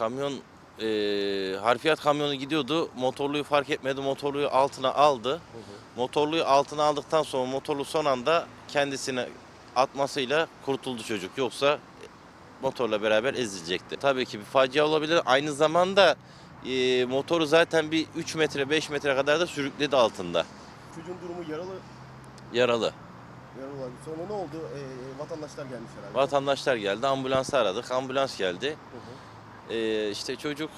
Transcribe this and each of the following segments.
Kamyon e, harfiyat kamyonu gidiyordu. Motorluyu fark etmedi. Motorluyu altına aldı. Motorluyu altına aldıktan sonra motorlu son anda kendisini atmasıyla kurtuldu çocuk. Yoksa motorla beraber ezilecekti. Tabii ki bir facia olabilir. Aynı zamanda e, motoru zaten bir 3 metre 5 metre kadar da sürükledi altında. Çocuğun durumu yaralı. Yaralı. Yaralı. Sonra ne oldu? Ee, vatandaşlar gelmiş herhalde. Vatandaşlar geldi. Ambulansı aradık. Ambulans geldi. Hı hı. E, işte çocuk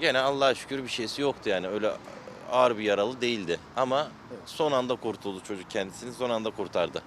gene Allah'a şükür bir şeysi yoktu yani. Öyle ağır bir yaralı değildi. Ama son anda kurtuldu çocuk kendisini. Son anda kurtardı.